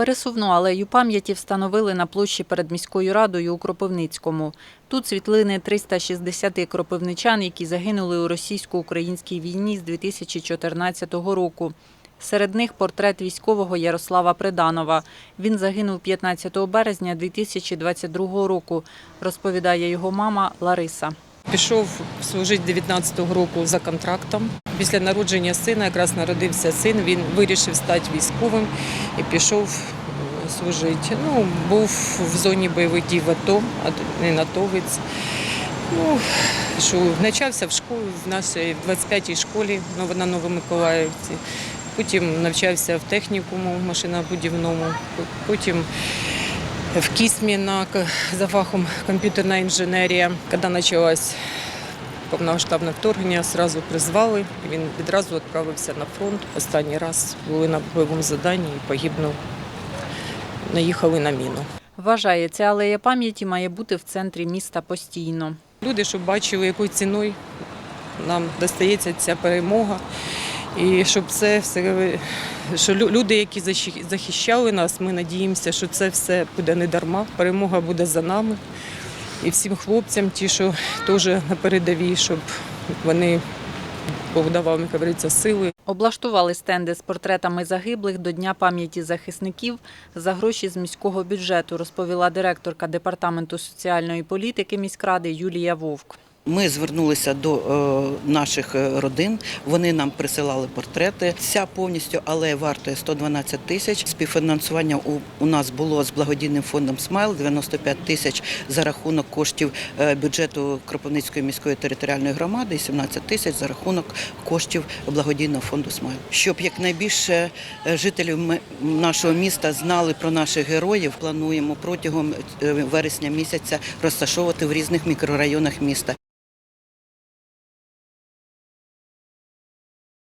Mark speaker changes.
Speaker 1: Пересувну алею пам'яті встановили на площі перед міською радою у Кропивницькому. Тут світлини 360 кропивничан, які загинули у російсько-українській війні з 2014 року. Серед них портрет військового Ярослава Приданова. Він загинув 15 березня 2022 року, розповідає його мама Лариса.
Speaker 2: Пішов служити 19-го року за контрактом. Після народження сина, якраз народився син, він вирішив стати військовим і пішов е, служити. Ну, був в зоні бойових дій в АТО, а не натовець. Ну, що, навчався в школі, в нашій 25-й школі на Новомиколаївці. Потім навчався в технікуму машинобудівному, потім в Кісмі на, за фахом комп'ютерна інженерія. Коли почалось повномасштабне вторгнення, одразу призвали. Він відразу відправився на фронт. Останній раз були на бойовому заданні і погибнув. Наїхали на міну.
Speaker 1: Вважає, ця алея пам'яті має бути в центрі міста постійно.
Speaker 2: Люди, щоб бачили, якою ціною нам достається ця перемога. І щоб це все, що лю- люди, які захищали нас, ми надіємося, що це все буде не дарма. Перемога буде за нами. І всім хлопцям, ті, що теж на передовій, щоб вони Бог давав, як говориться, сили.
Speaker 1: Облаштували стенди з портретами загиблих до Дня пам'яті захисників за гроші з міського бюджету, розповіла директорка департаменту соціальної політики міськради Юлія Вовк.
Speaker 3: Ми звернулися до е, наших е, родин. Вони нам присилали портрети. Ця повністю алея вартує 112 тисяч. Співфінансування у, нас було з благодійним фондом Смайл 95 тисяч за рахунок коштів е, бюджету Кропивницької міської територіальної громади і 17 тисяч за рахунок коштів благодійного фонду Смайл. Щоб якнайбільше жителів нашого міста знали про наших героїв, плануємо протягом вересня місяця розташовувати в різних мікрорайонах міста.